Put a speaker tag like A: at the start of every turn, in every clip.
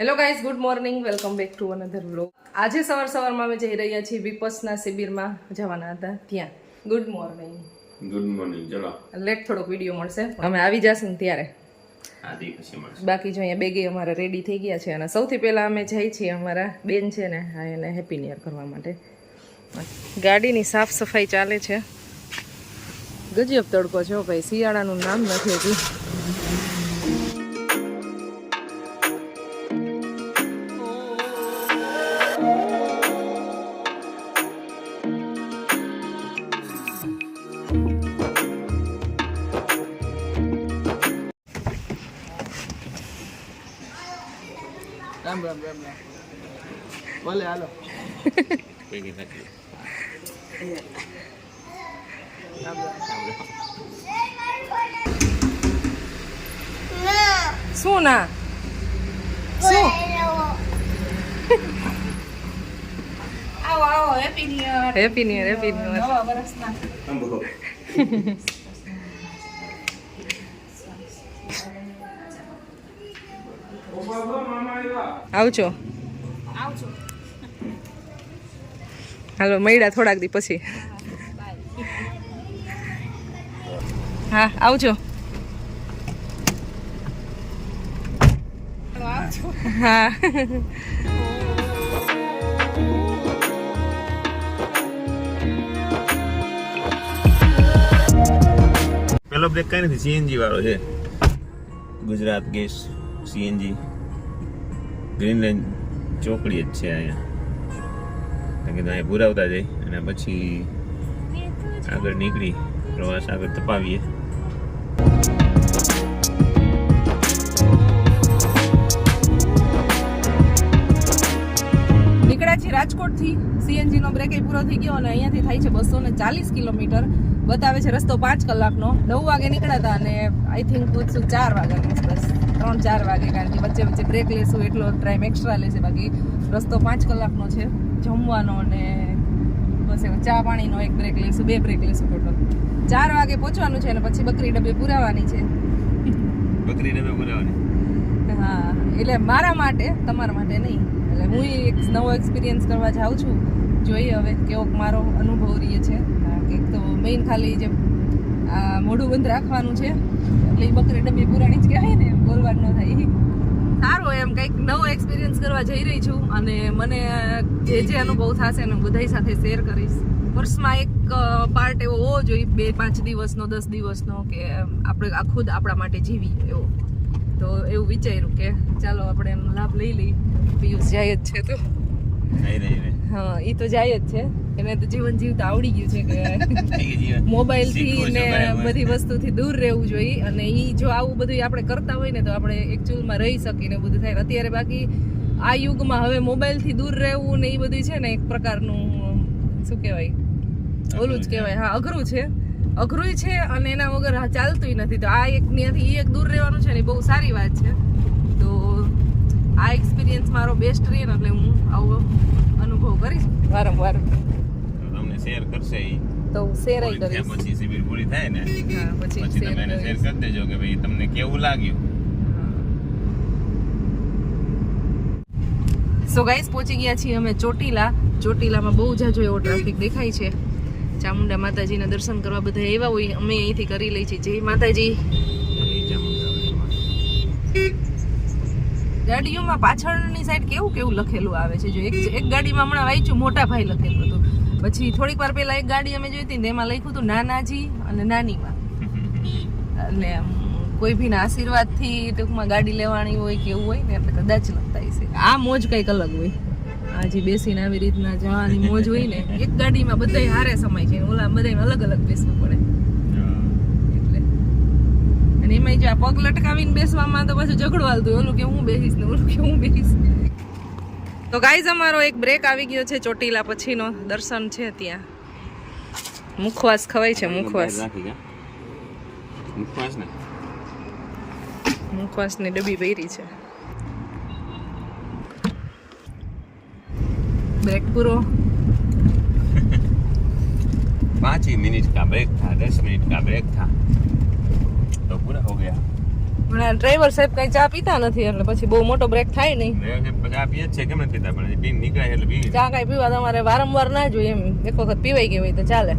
A: Hello guys good morning welcome back to another vlog આજે સવાર સવારમાં અમે જઈ રહ્યા છીએ વિપસના શિબિરમાં જવાના હતા ત્યાં. ગુડ મોર્નિંગ
B: ગુડ મોર્નિંગ ચલો.
A: લેટ થોડોક વીડિયો મળશે. અમે આવી જશે ને ત્યારે. બાકી જો અહીંયા બેગે અમારા રેડી થઈ ગયા છે અને સૌથી પહેલાં અમે જઈએ છીએ અમારા બેન છે ને હા એને હેપી ન્યુ યર કરવા માટે. ગાડીની સાફ સફાઈ ચાલે છે. ગજબ તડકો છે ભાઈ. શિયાળાનું નામ નથી હજી.
C: રામ રામ રામ રામ ભલે હાલો
B: ભેગી નથી
C: રામ રામ
A: શું ના શું
D: આવો આવો happy new year
A: happy new year happy new year
D: નવા વર્ષના
A: આવજો
D: આવજો.
A: હાલો મળ્યા થોડાક દી પછી. હા આવજો.
D: આવજો
A: હા.
B: પેલો બ્રેક કઈ નથી સીએનજી વાળો છે. Gujarat gas CNG green line ચોકડી જ છે અહીંયા. કારણ કે અહીંયા પુરાવતા જઈ અને પછી આગળ નીકળી, પ્રવાસ આગળ તપાવીએ
A: નીકળ્યા છીએ રાજકોટથી. સીએનજી નો બ્રેક પૂરો થઈ ગયો અને અહીંયાથી થાય છે બસો ને ચાલીસ કિલોમીટર. બતાવે છે રસ્તો પાંચ કલાકનો. નવ વાગે નીકળ્યા હતા અને આઈ થિંક ચાર વાગ્યાની આસપાસ ત્રણ ચાર વાગે કારણ કે વચ્ચે વચ્ચે બ્રેક લેશું એટલો ટાઈમ એક્સ્ટ્રા લેશે. બાકી રસ્તો પાંચ કલાકનો છે જમવાનો અને બસ એવું ચા પાણીનો એક બ્રેક લેશું બે બ્રેક લેશું ટોટલ ચાર વાગે પહોંચવાનું છે અને પછી બકરી ડબ્બે પુરાવાની છે.
B: બકરી ડબ્બે પુરાવાની?
A: હા એટલે મારા માટે તમારા માટે નહીં. એટલે હું એક નવો એક્સપિરિયન્સ કરવા જાઉં છું. જોઈએ હવે કેવો મારો અનુભવ રહે છે. એક તો મેઇન ખાલી જે મોઢું બંધ રાખવાનું છે એટલે એ બકરી ડબ્બી પુરાણી જ કહેવાય. બોલવાનું ન થાય. સારું એમ કંઈક નવો એક્સપિરિયન્સ કરવા જઈ રહી છું અને મને જે જે અનુભવ થશે એને બધા બધાય સાથે શેર કરીશ. વર્ષમાં એક પાર્ટ એવો હોવો જોઈએ બે પાંચ દિવસનો દસ દિવસનો કે આપણે આ ખુદ આપણા માટે જીવીએ એવો. તો એવું વિચાર્યું કે ચાલો આપણે એનો લાભ લઈ લઈએ. પિયુષ જાય જ છે તો. હા એ તો જાય જ છે. એને તો જીવન જીવતા આવડી ગયું છે કે
B: મોબાઈલથી
A: ને. બધી વસ્તુથી દૂર રહેવું જોઈએ. અને ઈ જો આવું બધું આપણે કરતા હોય ને તો આપણે એકચ્યુઅલમાં રહી શકીએ ને બધું થાય. અત્યારે બાકી આ યુગમાં હવે મોબાઈલથી દૂર રહેવું ને એ બધું છે ને એક પ્રકારનું શું કહેવાય? ઓલું જ કહેવાય. હા અઘરું છે. અઘરું છે અને એના વગર આ ચાલતું નથી. તો આ એક ત્યાંથી એ એક દૂર રહેવાનું છે ને એ બહુ સારી વાત છે. તો આ એક્સપિરિયન્સ મારો બેસ્ટ રહે ને એટલે હું આવો અનુભવ કરીશ. વારંવાર.
B: શેર કરશે એ
A: તો હું શેર કરીશ.
B: પછી શિબિર પૂરી થાય ને
A: હા પછી
B: પછી તમે એને શેર કરી દેજો કે ભાઈ તમને કેવું લાગ્યું.
A: સો ગાઈસ પહોંચી ગયા છીએ અમે ચોટીલા. ચોટીલામાં બહુ જાજો એવો ટ્રાફિક દેખાય છે. ચામુંડા માતાજીના દર્શન કરવા બધા એવા હોય અમે અહીંથી કરી લઈ છીએ. જય માતાજી. ગાડીઓમાં પાછળની સાઈડ કેવું કેવું લખેલું આવે છે? જો એક એક ગાડીમાં હમણાં વાંચ્યું મોટા ભાઈ લખેલું હતું. પછી થોડીક વાર પહેલા એક ગાડી અમે જોઈ હતી ને એમાં લખ્યું હતું નાનાજી અને નાનીમાં. એટલે કોઈ ભી ના આશીર્વાદથી ટૂંકમાં ગાડી લેવાની હોય કે એવું હોય ને એટલે કદાચ લખતા હશે. આ મોજ કંઈક અલગ હોય. આ બેસીને આવી રીતના જવાની મોજ હોય ને, એક ગાડીમાં બધાય હારે સમય છે. ઓલા બધા અલગ અલગ બેસવું પડે. એટલે. અને એમાં જો આ પગ લટકાવીને બેસવામાં તો પાછું ઝઘડો હાલતું હોય. ઓલું કે હું બેસીશ ને ઓલું કે હું બેસીશ. તો ગાઈઝ અમારો એક બ્રેક આવી ગયો છે ચોટીલા પછીનો દર્શન છે ત્યાં મુખવાસ ખવાય છે મુખવાસ
B: રાખી કા? મુખવાસ ને
A: મુખવાસની ડબ્બી ભરી છે બ્રેક પૂરો
B: पाँच ही मिनट का ब्रेक था दस मिनट का ब्रेक था तो पूरा हो गया
A: પણ ડ્રાઈવર સાહેબ કઈ ચા પીતા નથી એટલે પછી બહુ મોટો બ્રેક થાય નહીં.
B: ચા જ છે કેમ નથી પીતા? પણ પી નીકળાય એટલે પી
A: ચા કઈ પીવા તમારે વારંવાર ના જોઈએ એમ. એક વખત પીવાઈ ગઈ હોય તો ચાલે.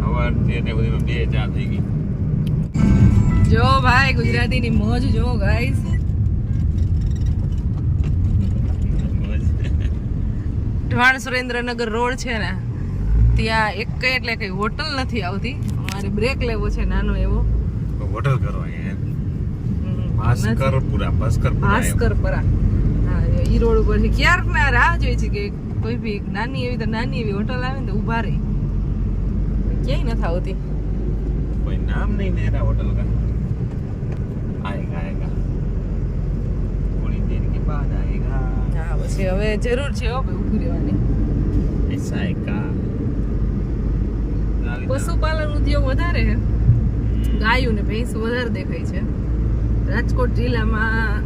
B: સવારથી એટલે બધી બે ચા થઈ ગઈ.
A: જો ભાઈ ગુજરાતીની મોજ જો ગાઈસ ઢવાણ સુરેન્દ્રનગર રોડ છે ને ત્યાં એક કઈ એટલે કઈ હોટલ નથી આવતી. અમારે બ્રેક લેવો છે નાનો એવો.
B: હોટલ કરો
A: ભાસ્કરપુરા ઉપર ક્યારેક ના રાહ જોઈ છે કે કોઈ બી નાની એવી નાની એવી હોટલ આવે ને ઊભા રહી. ક્યાંય નથી આવતી.
B: કોઈ
A: નામ પછી હવે જરૂર છે હો ભાઈ ઊભી રહેવાની. પશુપાલન ઉદ્યોગ વધારે ગાયું ને ભેંસ વધારે દેખાય છે. રાજકોટ જિલ્લામાં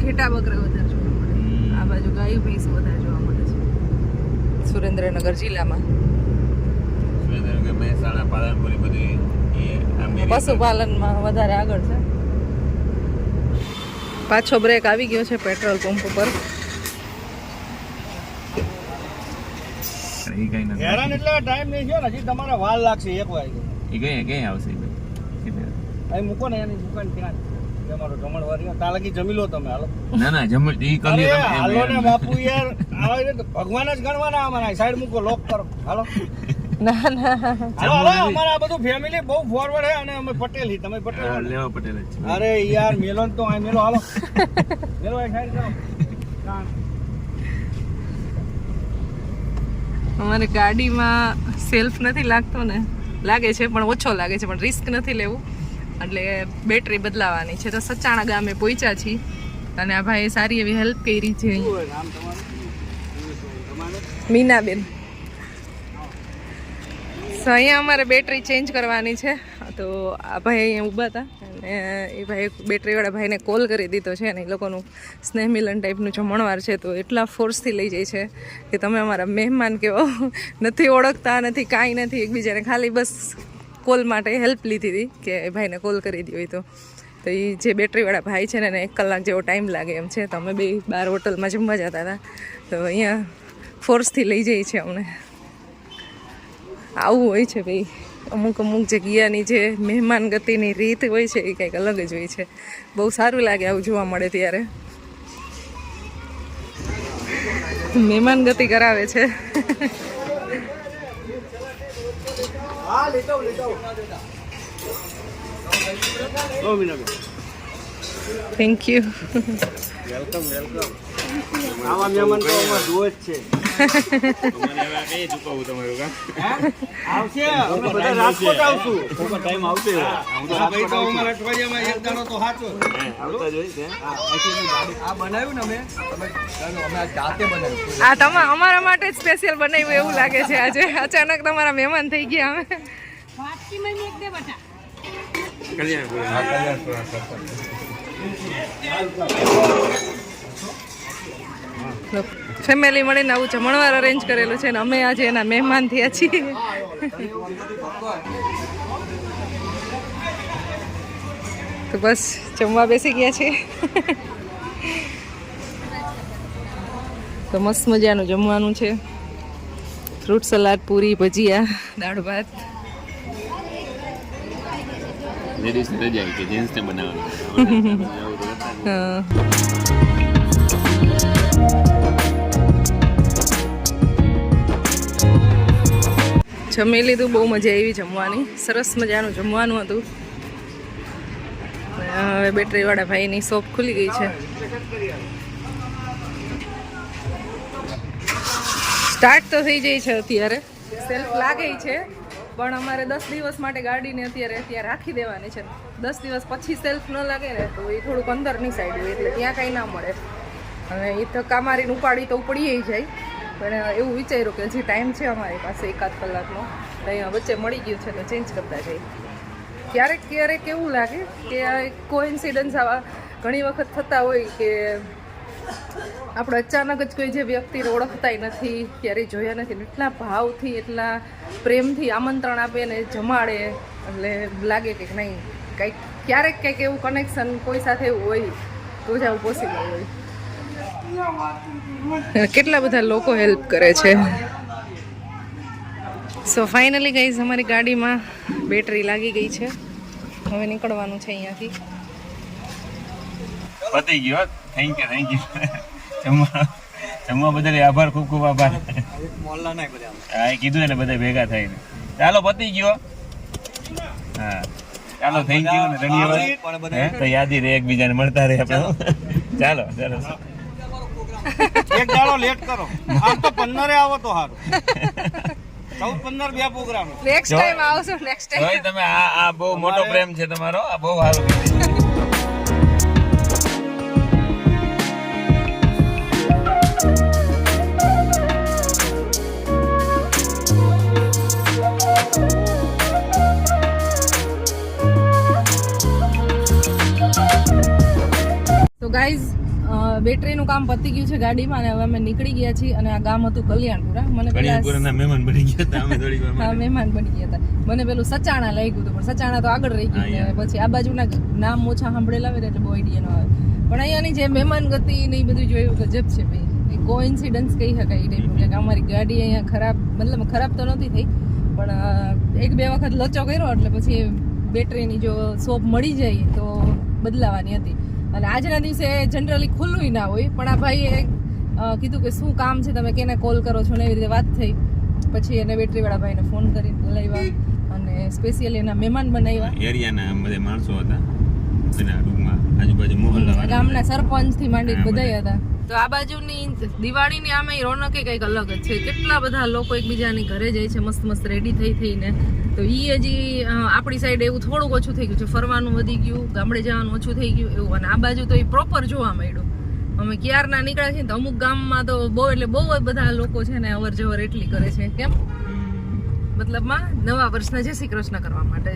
A: ઘેટા બકરા વધારે જોવા મળે. આ બાજુ ગાયું ભેંસ વધારે જોવા મળે છે. સુરેન્દ્રનગર જિલ્લામાં.
B: સુરેન્દ્રનગર મહેસાણા પાલનપુરી બધી
A: પશુપાલનમાં વધારે આગળ છે. પાછો બ્રેક આવી ગયો છે પેટ્રોલ પંપ ઉપર.
C: હેરાન એટલે ટાઈમ નહીં થયો ને હજી તમારે વાર લાગશે એક વાગે
B: એ કઈ કઈ આવશે?
C: અહીં મૂકો ને એની દુકાન ત્યાં તમારો ત્યાં લગી જમી લો તમે હાલો.
B: ના ના જમ ઈ કરી
C: અરે હાલો ને બાપુ યાર. આવે ભગવાન જ ગણવાના અમારા. સાઈડ મૂકો લોક કરો. હાલો.
A: ના ના.
C: હાલો હાલો અમારા બધું ફેમિલી બહુ ફોરવર્ડ હે અને અમે પટેલ તમે પટેલ
B: લેવા પટેલ
C: અરે યાર મેલો તો આ મેલો. હાલો. મેલો આ સાઈડ જાઓ. કાં.
A: અમારે ગાડીમાં સેલ્ફ નથી લાગતો ને. લાગે છે પણ ઓછો લાગે છે પણ રિસ્ક નથી લેવું. એટલે બેટરી બદલાવાની છે. તો સચાણા ગામે પહોંચ્યા છીએ. અને આ ભાઈએ સારી એવી હેલ્પ કરી છે. મીનાબેન. સો અહીંયા અમારે બેટરી ચેન્જ કરવાની છે. તો આ ભાઈ અહીંયા ઊભા હતા. અને એ ભાઈ બેટરીવાળા ભાઈને કોલ કરી દીધો છે. અને એ લોકોનું સ્નેહ મિલન ટાઈપનું જમણવાર છે, તો એટલા ફોર્સથી લઈ જાય છે કે તમે અમારા મહેમાન કેવો નથી ઓળખતા, નથી કાંઈ નથી. એકબીજાને ખાલી બસ કોલ માટે હેલ્પ લીધી હતી કે ભાઈને કોલ કરી દીધી તો. તો એ જે બેટરીવાળા ભાઈ છે ને એને એક કલાક જેવો ટાઈમ લાગે એમ છે. તો અમે બે બાર હોટલમાં જમવા જતા હતા. તો અહીંયા ફોર્સથી લઈ જાય છે અમને. આવું હોય છે ભાઈ. અમુક અમુક જગ્યાની જે મહેમાન ગતિની રીત હોય છે એ કંઈક અલગ જ હોય છે. બહુ સારું લાગે આવું જોવા મળે ત્યારે. મહેમાન ગતિ કરાવે છે.
C: હા લેતો આવું, લેતો આવું. લો Meenaben
A: thank you
C: welcome welcome આવા મહેમાન તો અમાર જુએ જ છે.
B: કઈ ચૂકવવું તમારું કા
C: આવશે? અમે બધા રાજકોટ આવશું. ટાઈમ આવશે. આ ભાઈ અમારા અઠવાડિયામાં એક દાડો તો સાચો
B: આવતા જ હોય છે
C: આ બનાવ્યું ને અમે? આ
A: તમા અમારા માટે સ્પેશિયલ બનાવ્યું એવું લાગે છે આજે. અચાનક તમારા મહેમાન થઈ ગયા અમે.
B: કલ્યાણપુરા
A: ફેમિલી મળીને આવું જમણવાર અરેન્જ કરેલું છે ને અમે આજે એના મહેમાન થયા છીએ. તો બસ જમવા બેસી ગયા છે. તો મસ્ત મજાનું જમવાનું છે. ફ્રૂટ સલાડ પૂરી ભજીયા દાળ ભાત.
B: લેડીઝ રજા કે જેન્ટ્સ બનાવવાનું.
A: હા. જમી લીધું, બહુ મજા આવી જમવાની. સરસ મજાનું જમવાનું હતું. હવે બેટરીવાળા ભાઈની શોપ ખુલી ગઈ છે. સ્ટાર્ટ તો થઈ જાય છે અત્યારે. સેલ્ફ લાગે છે, પણ અમારે દસ દિવસ માટે ગાડીને અત્યારે ત્યાં રાખી દેવાની છે. દસ દિવસ પછી સેલ્ફ ન લાગે ને, તો એ થોડુંક અંદરની સાઈડ હોય, એટલે ત્યાં કાંઈ ના મળે. અને એ ધક્કા મારીને ઉપાડી તો ઉપડી જાય. પણ એવું વિચાર્યું કે હજી ટાઈમ છે અમારી પાસે એકાદ કલાકનો. તો અહીંયા વચ્ચે મળી ગયું છે તો ચેન્જ કરતા જઈએ. ક્યારેક ક્યારેક એવું લાગે કે આ કોઇન્સિડન્સ આવા ઘણી વખત થતા હોય કે આપણે અચાનક જ કોઈ જે વ્યક્તિને ઓળખતાય નથી ક્યારેય જોયા નથી એટલા ભાવથી, એટલા પ્રેમથી આમંત્રણ આપે ને જમાડે, એટલે લાગે કે નહીં, કંઈક ક્યારેક કંઈક એવું કનેક્શન કોઈ સાથે હોય તો જ આવું પોસિબલ હોય. કેટલા બધા લોકો હેલ્પ કરે છે? સો ફાઇનલી ગઈઝ અમારી ગાડીમાં બેટરી લાગી ગઈ છે. હવે નીકળવાનું છે અહીંયાથી.
B: પતી ગયો થેન્ક યુ થેન્ક યુ જમવા જમવા બદલ આભાર ખૂબ ખૂબ આભાર.
C: મોહલ્લા બધા
B: હા એ કીધું એટલે બધા ભેગા થઈને. ચાલો પતી ગયો હા. ચાલો થેન્ક યુ ને ધન્યવાદ. તો યાદી રહે એકબીજાને મળતા રહે આપણે. ચાલો ચાલો.
C: એક દાડો લેટ કરો. આમ તો પંદરે આવો તો સારું ચૌદ પંદર બે પ્રોગ્રામ
A: નેક્સ્ટ
B: જો-
A: ટાઈમ આવશો નેક્સ્ટ ટાઈમ
B: તમે આ આ બહુ મોટો પ્રેમ છે તમારો. આ બહુ સારું
A: તો ગાઈઝ બેટરીનું કામ પતી ગયું છે ગાડીમાં અને હવે અમે નીકળી ગયા છીએ અને આ ગામ હતું કલ્યાણપુરા મને પેલા
B: મહેમાન બની ગયા હતા અમે થોડી વાર
A: મહેમાન બની ગયા હતા. મને પેલું સચાણા લાગ્યું હતું પણ સચાણા તો આગળ રહી ગયું. પછી આ બાજુના નામ ઓછા સાંભળેલા આવે એટલે બહુ આઈડિયા ન આવે. પણ અહીંયાની જે મહેમાન ગતિ ને એ બધું જોયું ગજબ છે ભાઈ. એ કોઇન્સિડન્સ કહી શકાય એ ટાઈપનું. કે અમારી ગાડી અહીંયા ખરાબ મતલબ ખરાબ તો નહોતી થઈ પણ એક બે વખત લચો કર્યો એટલે પછી બેટરીની જો શોપ મળી જાય તો બદલાવાની હતી. અને આજના દિવસે જનરલી ખુલ્લું ના હોય. પણ આ ભાઈએ કીધું કે શું કામ છે તમે કેને કોલ કરો છો ને એવી રીતે વાત થઈ. પછી એને બેટરીવાળા ભાઈને ફોન કરીને બોલાવ્યા અને સ્પેશિયલી એના મહેમાન બનાવ્યા.
B: એરિયાના બધા માણસો હતા એના ટૂંકમાં આજુબાજુ મોહલ્લા
A: ગામના સરપંચથી માંડી બધા. હતા. તો આ બાજુની દિવાળીની આમે રોનકે કંઈક અલગ જ છે. કેટલા બધા લોકો એકબીજાની ઘરે જાય છે મસ્ત મસ્ત રેડી થઈ થઈને. તો ઈ હજી આપણી સાઈડ એવું થોડુંક ઓછું થઈ ગયું છે. ફરવાનું વધી ગયું ગામડે જવાનું ઓછું થઈ ગયું એવું. અને આ બાજુ તો એ પ્રોપર જોવા મળ્યું અમે ક્યારના નીકળ્યા છીએ ને તો અમુક ગામમાં તો બહુ એટલે બહુ જ બધા લોકો છે ને અવર જવર એટલી કરે છે. કેમ? મતલબમાં નવા વર્ષના જય શ્રી કૃષ્ણ કરવા માટે.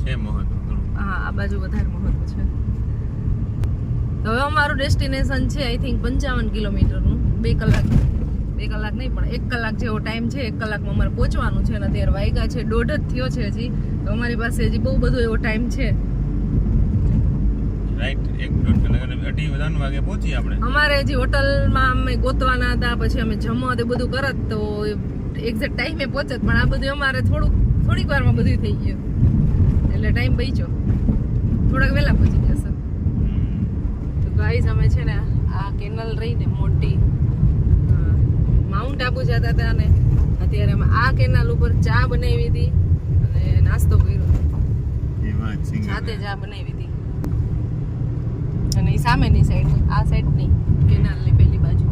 B: છે મહત્વ
A: હા આ બાજુ વધારે મહત્વ છે. તો હવે અમારું ડેસ્ટિનેશન છે આઈ થિંક પંચાવન કિલોમીટરનું બે કલાક. બે કલાક નહીં પણ એક કલાક જેવો ટાઈમ છે એક કલાકમાં અમારે પહોંચવાનું છે અને અત્યારે વાયગા છે દોઢ જ થયો છે હજી. તો અમારી પાસે હજી બહુ બધો એવો ટાઈમ છે. અમારે હજી હોટલમાં અમે ગોતવાના હતા પછી અમે જમવા તે બધું કરત તો એક્ઝેક્ટ ટાઈમે પહોંચત પણ આ બધું અમારે થોડુંક થોડીક વારમાં બધું થઈ ગયું. એટલે ટાઈમ બચ્યો. થોડાક વહેલા પહોંચી જશે તો ગાઈઝ અમે છે ને આ કેનલ રહી ને મોટી માઉન્ટ આબુ જતા હતા અને અત્યારે અમે આ કેનાલ ઉપર ચા બનાવી હતી અને નાસ્તો કર્યો. જાતે ચા બનાવી હતી. અને એ સામેની સાઈડ આ સાઈડ નહીં કેનાલની પેલી બાજુ.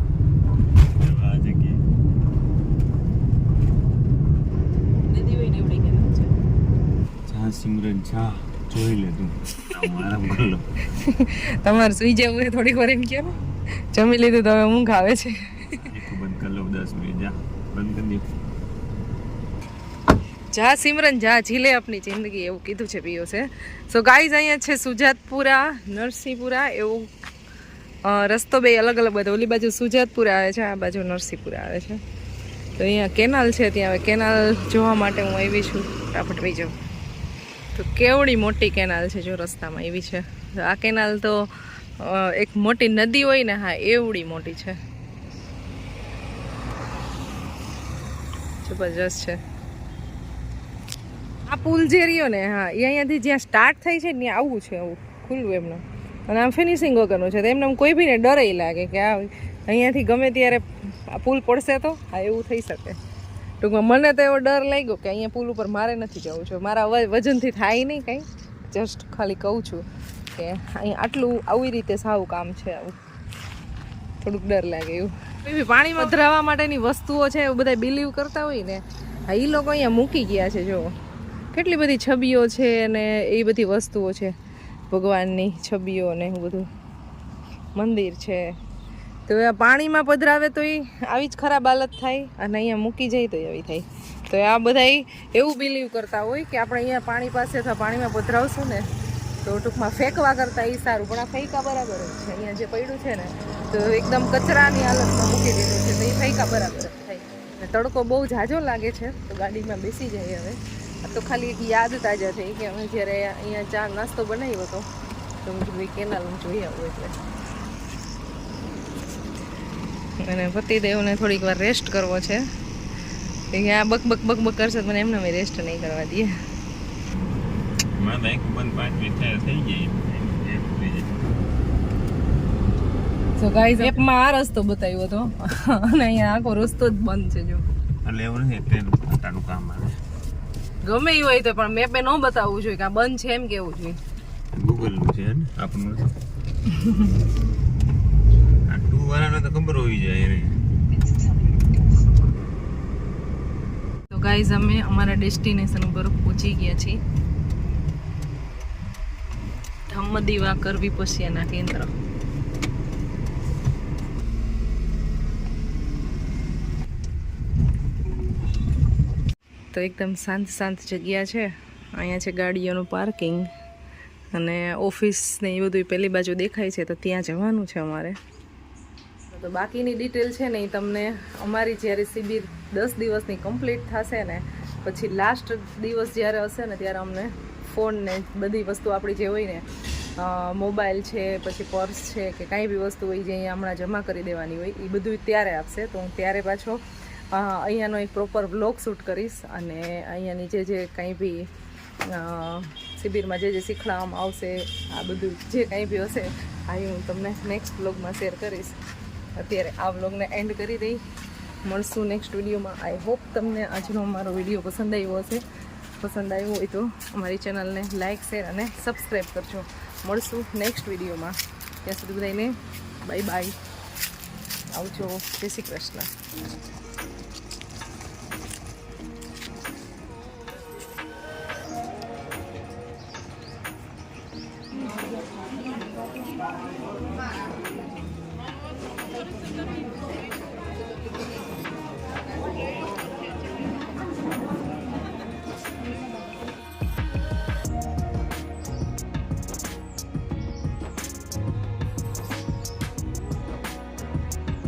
B: સિમરન જા જોઈ આરામ કર લો
A: તમારે સુઈ જવું થોડીક વાર એમ કે જમી લીધું તો હવે ઊંઘ આવે છે
B: એક બંધ કર લો દસ મિનિટ જા બંધ કરી દે
A: જા સિમરન, જા જીલે આપની જિંદગી એવું કીધું છે પીઓ છે. સો ગાઈઝ અહીંયા છે સુજાતપુરા નરસિંહપુરા એવું રસ્તો બે અલગ અલગ બધો. ઓલી બાજુ સુજાતપુરા આવે છે, આ બાજુ નરસિંહપુરા આવે છે. તો અહીંયા કેનાલ છે, ત્યાં હવે કેનાલ જોવા માટે હું આવી છું ફટાફટ બીજો તો કેવડી મોટી કેનાલ છે જો રસ્તામાં એવી છે. આ કેનાલ તો એક મોટી નદી હોય ને, હા, એવડી મોટી છે. જબરજસ્ત છે. આ પુલ જે રહ્યો ને હા એ અહીંયાથી જ્યાં સ્ટાર્ટ થાય છે ત્યાં આવું છે આવું ખુલ્લું એમનું. અને આમ ફિનિશિંગ વગરનું છે તો એમને કોઈ બીને ડરે લાગે કે આ અહીંયાથી ગમે ત્યારે આ પુલ પડશે તો હા એવું થઈ શકે. ટૂંકમાં મને તો એવો ડર લાગ્યો કે અહીંયા પુલ ઉપર મારે નથી જવું છે. મારા વજનથી થાય નહીં કંઈ. જસ્ટ ખાલી કહું છું કે અહીંયા આટલું આવી રીતે સાવું કામ છે આવું. થોડુંક ડર લાગે એવું. એવી પાણીમાં ધરાવવા માટેની વસ્તુઓ છે એવું બધા બિલીવ કરતા હોય ને હા એ લોકો અહીંયા મૂકી ગયા છે જો કેટલી બધી છબીઓ છે અને એ બધી વસ્તુઓ છે. ભગવાનની છબીઓ ને એવું બધું. મંદિર છે. તો એ પાણીમાં પધરાવે તો એ આવી જ ખરાબ હાલત થાય અને અહીંયા મૂકી જાય તો એવી થાય. તો આ બધા એવું બિલીવ કરતા હોય કે આપણે અહીંયા પાણી પાસે અથવા પાણીમાં પધરાવશું ને તો ટૂંકમાં ફેંકવા કરતાં એ સારું. પણ આ ફેંકા બરાબર જ છે. અહીંયા જે પડ્યું છે ને તો એકદમ કચરાની હાલતમાં મૂકી દીધું છે. તો એ ફેંકા બરાબર જ થાય. ને તડકો બહુ ઝાઝો લાગે છે. તો ગાડીમાં બેસી જાય હવે. આ તો ખાલી એક યાદ તાજા થઈ કે અમે જ્યારે અહીંયા ચા નાસ્તો બનાવ્યો હતો તો હું કીધું કેનાલ હું જોઈ આવું એટલે. અને પતિદેવને થોડીક વાર રેસ્ટ કરવો છે. આ બક બક બક બક કરશે મને એમને અમે રેસ્ટ નહીં કરવા દઈએ. તો ગાઈઝ એપમાં આ રસ્તો બતાવ્યો હતો. અને અહીંયા આખો રસ્તો જ બંધ છે જો.
B: એટલે એવું નથી ટ્રેન કામ આવે.
A: ગમે એ હોય તો પણ મેપે ન બતાવવું જોઈએ કે આ બંધ છે એમ કેવું જોઈએ.
B: ગૂગલનું છે ને આપણું આ ટુ વાળાને તો ખબર હોવી જોઈએ એને.
A: તો ગાઈઝ અમે અમારા ડેસ્ટિનેશન ઉપર પહોંચી ગયા છીએ. ધમ્મદીવા કરવી પશ્યાના કેન્દ્ર. તો એકદમ શાંત શાંત જગ્યા છે. અહીંયા છે ગાડીઓનું પાર્કિંગ અને ઓફિસ ને એ બધું પેલી બાજુ દેખાય છે તો ત્યાં જવાનું છે અમારે. તો બાકીની ડિટેલ છે ને એ તમને અમારી જ્યારે શિબિર દસ દિવસની કમ્પ્લીટ થશે ને, પછી લાસ્ટ દિવસ જ્યારે હશે ને ત્યારે અમને ફોન ને બધી વસ્તુ આપણી જે હોય ને મોબાઈલ છે, પછી પર્સ છે કે કાંઈ બી વસ્તુ હોય જે અહીંયા હમણાં જમા કરી દેવાની હોય, એ બધું ત્યારે આપશે. તો હું ત્યારે પાછો અહીંયાનો એક પ્રોપર વ્લોગ શૂટ કરીશ અને અહીંયાની જે જે કંઈ બી શિબિરમાં જે જે શીખવાડવામાં આવશે, આ બધું જે કંઈ બી હશે આ હું તમને નેક્સ્ટ વ્લોગમાં શેર કરીશ. અત્યારે આ વ્લોગને એન્ડ કરી દઈ. મળશું નેક્સ્ટ વિડીયોમાં આઈ હોપ તમને આજનો અમારો વીડિયો પસંદ આવ્યો હશે. પસંદ આવ્યો હોય તો અમારી ચેનલને લાઇક શેર અને સબસ્ક્રાઈબ કરજો. મળશું નેક્સ્ટ વિડીયોમાં ત્યાં સુધી બધાને બાય બાય આવજો. જય શ્રી કૃષ્ણ.